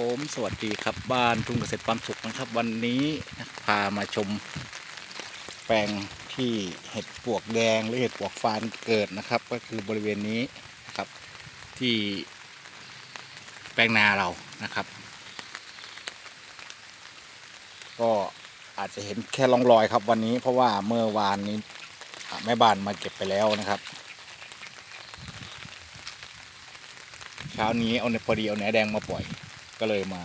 ผมสวัสดีครับบ้านทุ่งเกษตรความสุขนะครับ วันนี้พามาชมแปลงที่เห็ดปวกแดงหรือเห็ดปวกฟานเกิดนะครับ ก็คือบริเวณนี้นะครับ ที่แปลงนาเรานะครับ ก็อาจจะเห็นแค่ร่องรอยครับ วันนี้เพราะว่าเมื่อวานนี้แม่บ้านมาเก็บไปแล้วนะครับเช้านี้เอาเนพอดีเอาแหนแดงมาปล่อย ก็เลยมา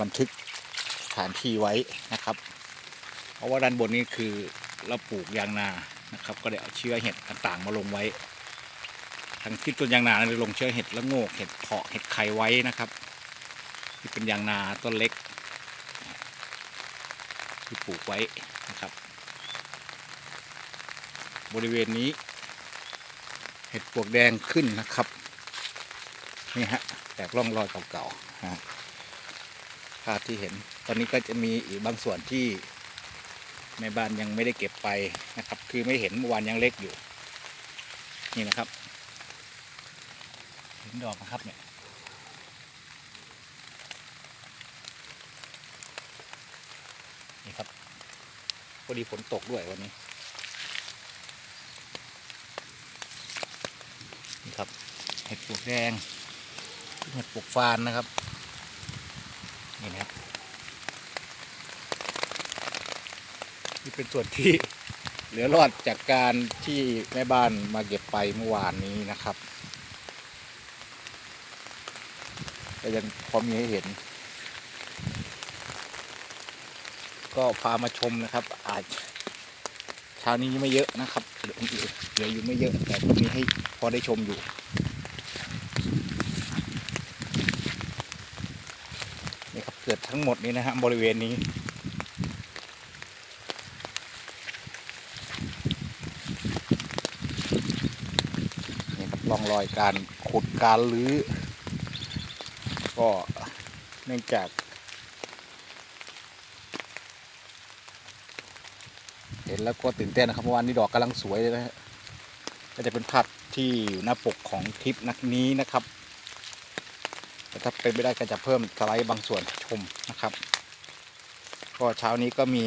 บันทึกสถานที่ไว้นะครับ เพราะว่าด้านบนนี้คือเราปลูกยางนานะครับ ก็ได้เอาเชื้อเห็ดต่างๆมาลงไว้ ทั้งที่ต้นยางนานั้นลงเชื้อเห็ดละโงกเห็ดเพาะเห็ดไข่ไว้นะครับ ที่เป็นยางนาต้นเล็ก ที่ปลูกไว้นะครับ บริเวณนี้ เห็ดปวกแดงขึ้นนะครับนี่ฮะแตกร่องรอยเก่าๆ นะภาพที่เห็น ตอนนี้ก็จะมีอีกบางส่วนที่แม่บ้านยังไม่ได้เก็บไปนะครับ คือไม่เห็นเมื่อวานยังเล็กอยู่ นี่นะครับ เห็นดอกนะครับเนี่ยนี่ครับพอดีฝนตกด้วยวันนี้ นี่ครับเห็ดปลวกแดง เห็ดปลูกฟานนะครับ นี่นะครับ นี่เป็นส่วนที่เหลือรอดจากการที่แม่บ้านมาเก็บไปเมื่อวานนี้นะครับก็ยังพอมีให้เห็น ก็พามาชมนะครับ อาจเช้านี้ยังไม่เยอะนะครับเหลืออยู่ไม่เยอะแต่ก็มีให้พอได้ชมอยู่ นี่ครับ เกิดทั้งหมดนี้นะฮะบริเวณนี้นี่ครับร่องรอยการขุดการลื้อ ก็เนื่องจากเห็นแล้วก็ตื่นเต้นนะครับเมื่อวานนี้ดอกกำลังสวยเลยนะฮะก็จะเป็นภาพที่อยู่หน้าปกของคลิปนักนี้นะครับ แต่ถ้าเป็นไม่ได้ก็จะเพิ่มสไลด์บางส่วนชมนะครับ ก็เช้านี้ก็มี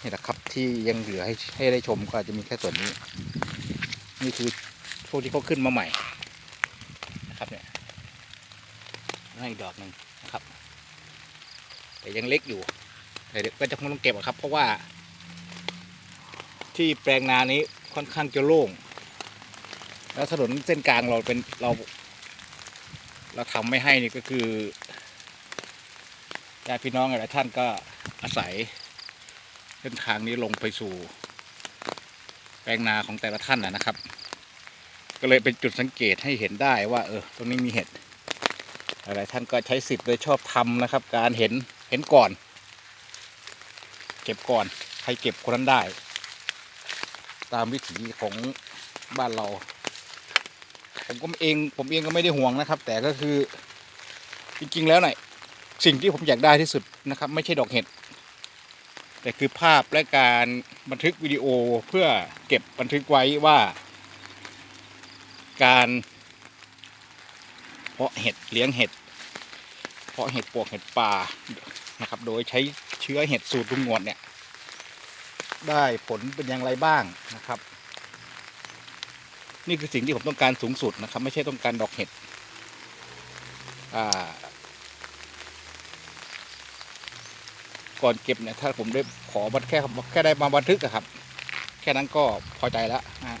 นี่แหละครับที่ยังเหลือให้ให้ได้ชมก็อาจจะมีแค่ส่วนนี้ นี่คือพวกที่เขาขึ้นมาใหม่นะครับเนี่ยนั่นอีกดอกหนึ่งนะครับ แต่ยังเล็กอยู่แต่เดี๋ยวก็จะคงต้องเก็บครับ เพราะว่า ที่แปลงนานี้ค่อนข้างจะโล่ง แล้วถนนเส้นกลางเราเป็นเรา เราทำไม่ให้นี่ก็คือญาติพี่น้องหลายท่านก็อาศัยเส้นทางนี้ลงไปสู่แปลงนาของแต่ละท่านนะครับ ก็เลยเป็นจุดสังเกตให้เห็นได้ว่า เออ ตรงนี้มีเห็ดหลายท่านก็ใช้สิทธิ์โดยชอบทำนะครับ การเห็นเห็นก่อน เก็บก่อนใครเก็บคนนั้นได้ ตามวิถีของบ้านเรา ผมก็เองผมเองก็ไม่ได้ห่วงนะครับ แต่ก็คือจริงๆแล้วเนี่ยสิ่งที่ผมอยากได้ที่สุดนะครับ ไม่ใช่ดอกเห็ด แต่คือภาพและการบันทึกวิดีโอเพื่อเก็บบันทึกไว้ว่า การ เพาะเห็ดเลี้ยงเห็ด เพาะเห็ดปวกเห็ดป่านะครับ โดยใช้เชื้อเห็ดสูตรลุงงวดเนี่ย ได้ผลเป็นอย่างไรบ้างนะครับ นี่คือสิ่งที่ผมต้องการสูงสุดนะครับ ไม่ใช่ต้องการดอกเห็ดก่อนเก็บเนี่ยถ้าผมได้ขอบันแค่แค่ได้มาบันทึกอะครับ แค่นั้นก็พอใจแล้วนะ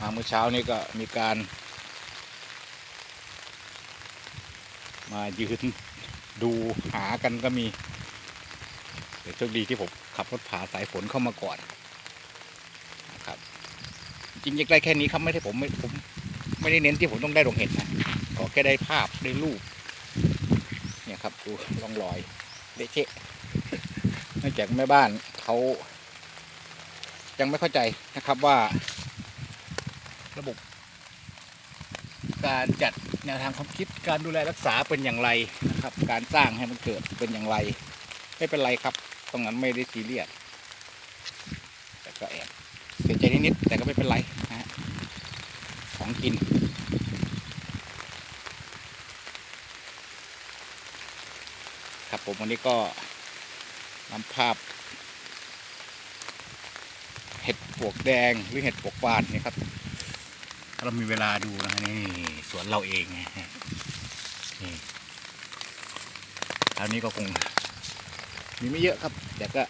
มาเมื่อเช้านี้ก็มีการ มายืนดูหากันก็มีแต่โชคดีที่ผมขับรถผ่าสายฝนเข้ามาก่อน จริงๆอยากได้แค่นี้ครับไม่ได้ผมไม่ผม ไม่ได้เน้นที่ผมต้องได้ดอกเห็ดนะขอแค่ได้ภาพได้รูป เนี่ยครับดูร่องรอยเละเทะเนื่องจากแม่บ้านเขายังไม่เข้าใจนะครับว่า ระบบ การจัดแนวทางความคิดการดูแลรักษาเป็นอย่างไรนะครับ การสร้างให้มันเกิดเป็นอย่างไร ไม่เป็นไรครับ ตรงนั้นไม่ได้ซีเรียสแต่ก็แอบ เสียใจนิดๆแต่ก็ไม่เป็นไรนะฮะของกิน ครับผมวันนี้ก็นำภาพ เห็ดปวกแดงหรือเห็ดปวกบานนี่ครับถ้าเรามีเวลาดูนะนี่สวนเราเองนี่คราวนี้ก็คงมีไม่เยอะครับแต่ก็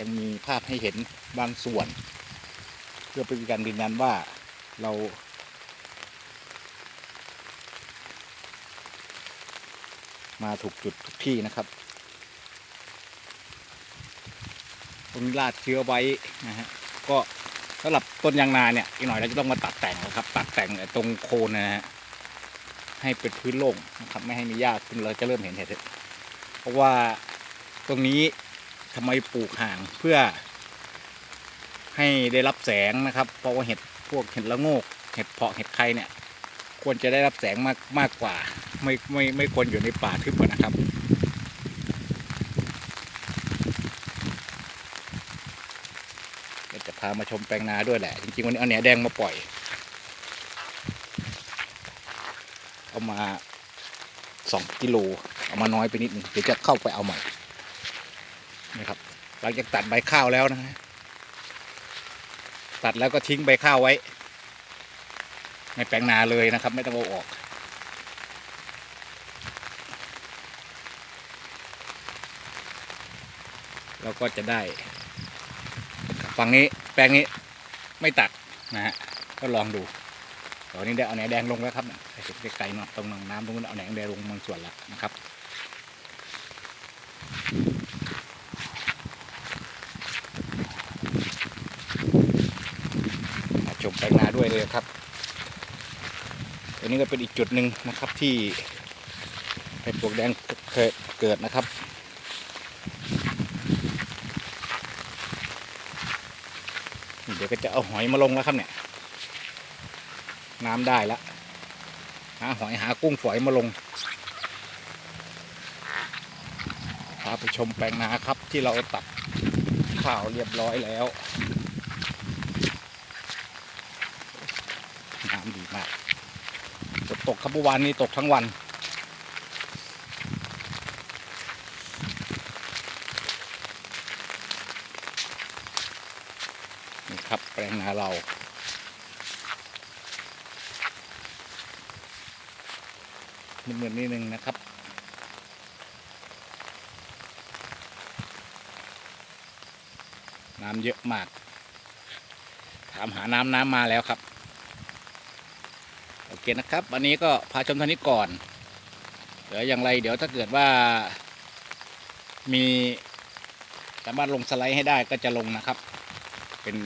ยังมีภาพให้เห็นบางส่วน เพื่อเป็นการยืนยันว่าเรามาถูกจุดทุกที่นะครับตรงนี้ลาดเชื้อไว้นะฮะ ก็สำหรับต้นยางนาเนี่ยอีกหน่อยเราจะต้องมาตัดแต่งแล้วครับ ตัดแต่งตรงโคนนะฮะ ให้เป็นพื้นโล่งนะครับ ไม่ให้มีหญ้าขึ้นเราจะเริ่มเห็นเห็ดเพราะว่าตรงนี้ ทำไมปลูกห่างเพื่อ ให้ได้รับแสงนะครับ เพราะว่าเห็ดพวกเห็ดละโงก เห็ดเพาะเห็ดไข่เนี่ย ควรจะได้รับแสงมากมากกว่า ไม่ไม่ไม่ควรอยู่ในป่าทึบนะครับจะพามาชมแปลงนาด้วยแหละ จริงๆวันนี้เอาแหนแดงมาปล่อย เอามาสองกิโล เอามาน้อยไปนิดนึงเดี๋ยวจะเข้าไปเอาใหม่ นี่ครับ หลังจากตัดใบข้าวแล้วนะฮะตัดแล้วก็ทิ้งใบข้าวไว้ ในแปลงนาเลยนะครับ ไม่ต้องเอาออก เราก็จะได้ฝั่งนี้แปลงนี้ไม่ตัดนะฮะก็ลองดูตอนนี้ได้เอาแหนแดงลงแล้วครับใส่เห็ดไกลๆเนาะตรงหนองน้ำตรงนู้นเอาแหนแดงลงบางส่วนแล้วนะครับ มาชม แปลงนาด้วยเลยครับ อันนี้ก็เป็นอีกจุดหนึ่งนะครับที่เห็ดปลวกแดงเคยเกิดนะครับเดี๋ยวก็จะเอาหอยมาลงแล้วครับเนี่ย น้ำได้แล้วหาหอยหากุ้งฝอยมาลงพาไปชมแปลงนาครับที่เราตัดข้าวเรียบร้อยแล้ว น้ำดี มากฝนตกครับเมื่อวานนี้ตกทั้งวัน นี่ครับแปลงนาเรา เหมือนๆนิดนึงนะครับน้ำเยอะมาก ถามหาน้ำน้ำมาแล้วครับ โอเคนะครับ วันนี้ก็พาชมเท่านี้ก่อนเดี๋ยวอย่างไร เดี๋ยวถ้าเกิดว่า มีสามารถลงสไลด์ให้ได้ก็จะลงนะครับ เป็น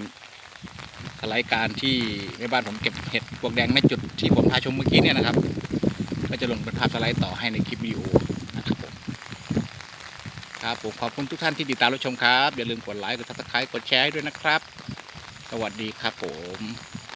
สไลด์การที่แม่บ้านผมเก็บเห็ดพวกแดงในจุดที่ผมพาชมเมื่อกี้เนี่ยนะครับ ก็จะลงเป็นภาพสไลด์ต่อให้ในคลิปวิดีโอนะครับผมครับผมขอบคุณทุกท่านที่ติดตามรับชมครับ อย่าลืมกดไลค์กดซับสไครต์กดแชร์ด้วยนะครับ สวัสดีครับผม